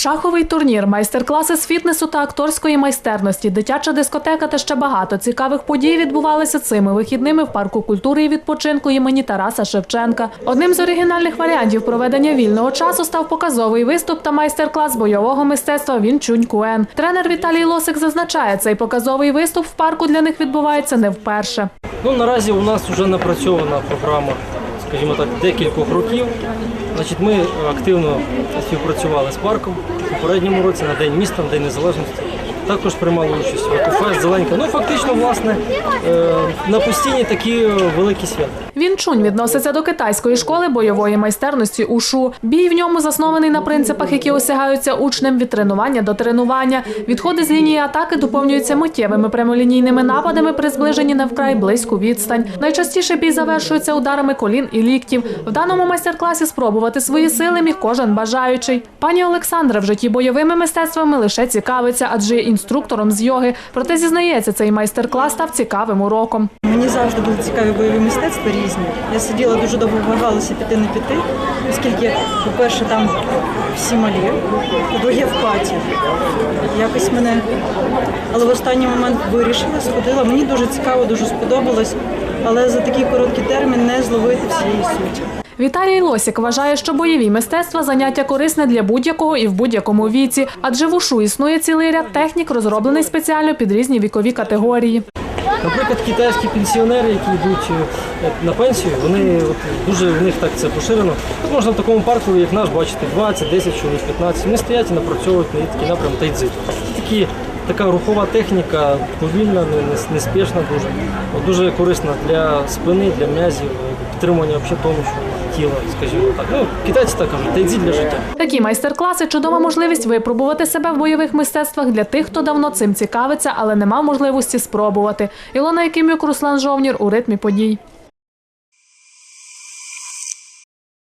Шаховий турнір, майстер-класи з фітнесу та акторської майстерності, дитяча дискотека та ще багато цікавих подій відбувалися цими вихідними в парку культури і відпочинку імені Тараса Шевченка. Одним з оригінальних варіантів проведення вільного часу став показовий виступ та майстер-клас бойового мистецтва Він Чунь Куен. Тренер Віталій Лосик зазначає, цей показовий виступ в парку для них відбувається не вперше. Ну, наразі у нас вже напрацьована програма, скажімо так, декількох років. Значить, ми активно співпрацювали з парком у попередньому році на День міста, на День Незалежності. Також приймали участь в Екофест, Зеленка. Ну, фактично, власне, е, на постійні такі великі свята. Він Чунь відноситься до китайської школи бойової майстерності УШУ. Бій в ньому заснований на принципах, які осягаються учнем від тренування до тренування. Відходи з лінії атаки доповнюються миттєвими прямолінійними нападами при зближенні на вкрай близьку відстань. Найчастіше бій завершується ударами колін і ліктів. В даному майстер-класі спробувати свої сили міг кожен бажаючий. Пані Олександра в житті бойовими мистецтвами лише цікавиться, адже є інструктором з йоги. Проте зізнається, цей майстер-клас став цікавим уроком. Мені завжди були цікаві бойові мистецтва різні. Я сиділа дуже довго вагалася піти не піти, оскільки, по-перше, там всі малі, по-друге, в хаті. Якось мене, але в останній момент вирішила, сходила. Мені дуже цікаво, дуже сподобалось, але за такий короткий термін не зловити всієї суті. Віталій Лосік вважає, що бойові мистецтва заняття корисне для будь-якого і в будь-якому віці, адже в ушу існує цілий ряд технік, розроблений спеціально під різні вікові категорії. Наприклад, китайські пенсіонери, які йдуть е, на пенсію, вони от, дуже в них так це поширено. Тут можна в такому парку, як наш, бачити 20, 10 чоловік, 15. Вони стоять і напрацьовують на такий напрям тайдзи. Це такі, така рухова техніка, повільна, не- не- неспішна дуже. От, дуже корисна для спини, для м'язів, е, підтримування взагалі тонусу тіла, скажімо так. Ну, китайці так кажуть, тайцзи для життя. Такі майстер-класи чудова можливість випробувати себе в бойових мистецтвах для тих, хто давно цим цікавиться, але не мав можливості спробувати. Ілона Якимюк, Руслан Жовнір у ритмі подій.